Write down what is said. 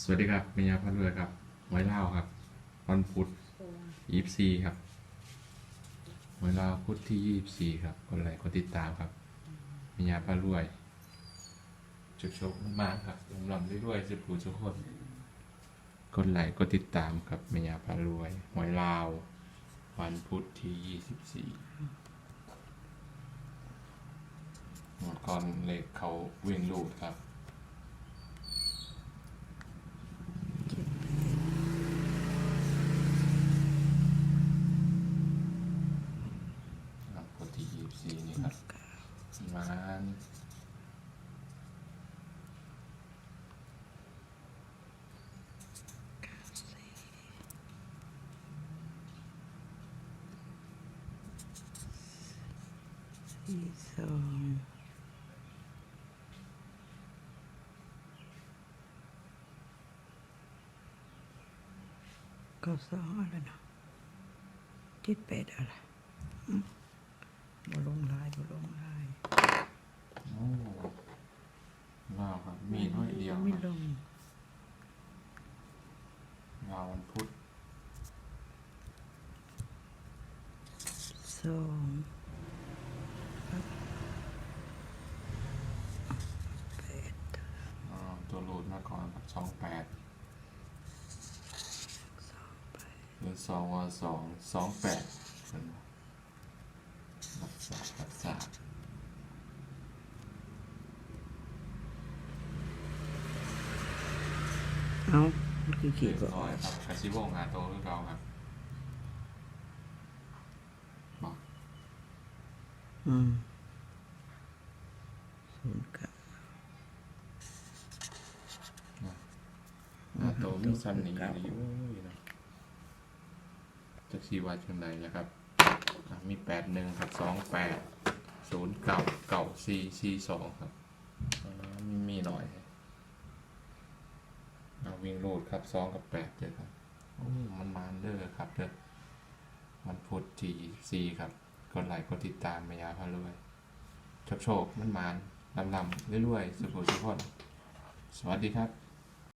สวัสดีครับเมียพันเรือครับไว้เล่าครับ วันพุธยี่สี่ครับไว้เล่าพุธที่ยี่สี่ครับคนไหลคนติดตามครับเมียพันรวยจุกโชคมากครับลำลำเรื่อยๆสิบผู้ทุกคนคนไหลก็ติดตามครับเมียพันรวยไว้เล่าวันพุธที่ยี่สิบสี่หมดก่อนเลขเขาวิ่งลูดครับพุธที่ยี่ สิบสี่นี่ครับประมาณสี่สองเก้าสองอะไรนะเจ็ดแปดอะไรอืม บ่ลงลายบ่ลงลายโอ้ว้าวครับ มีน้อยเดียวไม่คลรับงว้าววันพุธสองแปดอ่าตัวรูดมาก่อนครับสองแปดสองแปด หรือสองวสองสองแปด เป็นรักษารักษาเอามันคือเรีกี่ยบก็ร้อยครับคาชิโบงาโตหรือเราครับบอกอืมศูนย์เก้างาโตมีซันนี่ดีโอ้ยนะจะชีวัดยังไงนะครับอะ มีแปดหนึ่งครับสองแปดศูนย์เก้าเก้าสี่สี่สองครับอ่ามีมีหน่อยเอาวิ่งรูดครับสองกับแปดเจอครับโอ้มันมาเด้อครับเด้อมันพุธที่สี่ครับกดไลค์กดติดตามมายาพารวยโชคโชคมันมานลำลำเรื่อยๆสุขสุขคนสวัสดีครับ